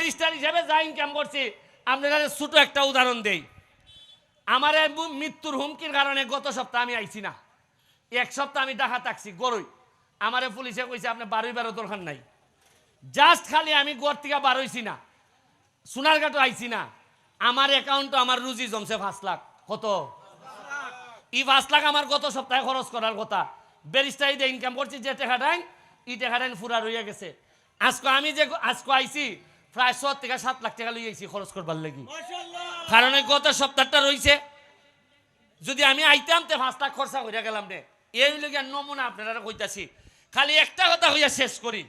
Barrister হিসেবে যা income করছি আপনারা ছোট একটা উদাহরণ দেই। আমার মৃত্যুর হুমকির কারণে গত সপ্তাহ আমি আইছি না। এক সপ্তাহ আমি ডাকা থাকছি, গরুই। আমারে পুলিশে কইছে, আপনি বারোই বারো দরকার নাই। জাস্ট খালি আমি গড় থেকে বারোইছি না। সোনারঘাটও আইছি না। আমার অ্যাকাউন্টে আমার রুজি জমছে পাঁচ লাখ। কত? ই পাঁচ লাখ আমার গত সপ্তাহে খরচ করার কথা। ব্যারিস্টার ইনকাম করছি, যে টাকাটাই ই টাকাটাই ফুরা রইয়া গেছে। আজকে আমি যে আজকে আইছি প্রায় ছ থেকে সাত লাখ টাকা লই আইছি খরচ করবার লাগি। কারণ এই গত সপ্তাহটা রইছে যদি আমি আইতাম তে পাঁচ লাখ খরচা করিয়া গেলাম রে এই লগিয়া নমুনা আপনারা কইতাছি। খালি একটা কথা হইয়া শেষ করি।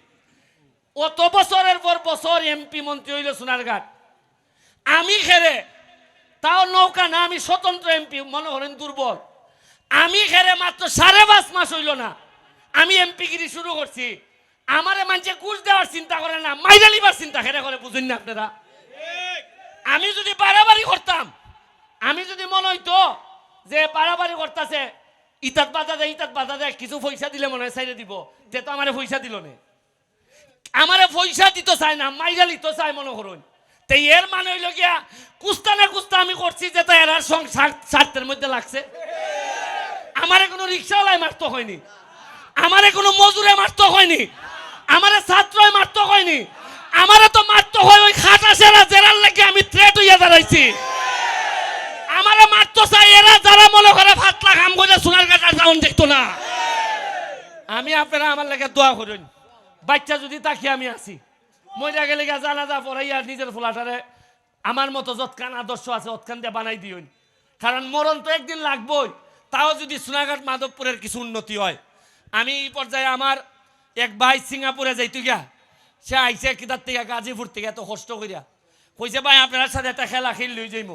অত বছরের পর বছর এমপি মন্ত্রী হইল সোনারঘাট। আমি খেরে তাও নৌকা না আমি স্বতন্ত্র এমপি মনে করেন দুর্বল। আমি খেরে মাত্র সাড়ে পাঁচ মাস হইল না আমি এমপিগিরি শুরু করছি। আমারে মানুষে ঘুষ দেওয়ার চিন্তা করে না মাইরালিবার চিন্তা খেরে করে বুঝুন না আপনারা। আমি যদি বাড়াবাড়ি করতাম, আমি যদি মনে হইতো যে বাড়াবাড়ি করতেছে, ইতাত বাধা দেয়, ইতাত বাধা দেয়, কিছু পয়সা দিলে মনে হয় সাইডে দিব যে তো আমারে পয়সা দিল না। আমারে পয়সা দিত চাই না মাইরালি তো চাই মনে করুন। তো এর মানে হইল গিয়া, কুস্তা না কুস্তা আমি করছি যে তো এরার সংসার স্বার্থের মধ্যে লাগছে। আমারে কোনো রিক্সাওয়ালায় মারতে হয়নি। আমারে কোনো মজুরে মারতে হয়নি। আমারে ছাত্রয় মারতে হয়নি আমারে তো মারতে হয় ওই খাটা সেরা জেরার লাগে আমি থ্রেট হইয়া দাঁড়াইছি। আমারে মারতে চাই এরা যারা মনে করে ফাতলা কাম করে সোনার কাটার যাউন দেখতো না। আমি আপনারা আমার লাগে দোয়া করুন। বাচ্চা যদি তাকি আমি আছি। মইরা গেলে জানাজা পড়াইয়া নিজের ফোলাটারে আমার মতো যৎকান আদর্শ আছে, অতখান দিয়ে বানাই দিউন কারণ মরণ তো একদিন লাগবই, তাও যদি সোনাঘাট মাধবপুরের কিছু উন্নতি হয়। আমি এই পর্যায়ে আমার এক ভাই সিঙ্গাপুরে যাইতু গিয়া। সে আইসে কিতার থেকে, গাজীপুর থেকে, এত কষ্ট করিয়া কইছে, ভাই, আপনার সাথে একটা খেলা খেল লই যাইব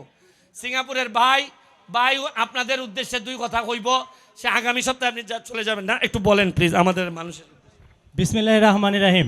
সিঙ্গাপুরের ভাই ভাই, আপনাদের উদ্দেশ্যে দুই কথা কইব। সে আগামী সপ্তাহে আপনি চলে যাবেন না, একটু বলেন প্লিজ আমাদের মানুষের বিসমিল্লাহ রহমান রাহিম।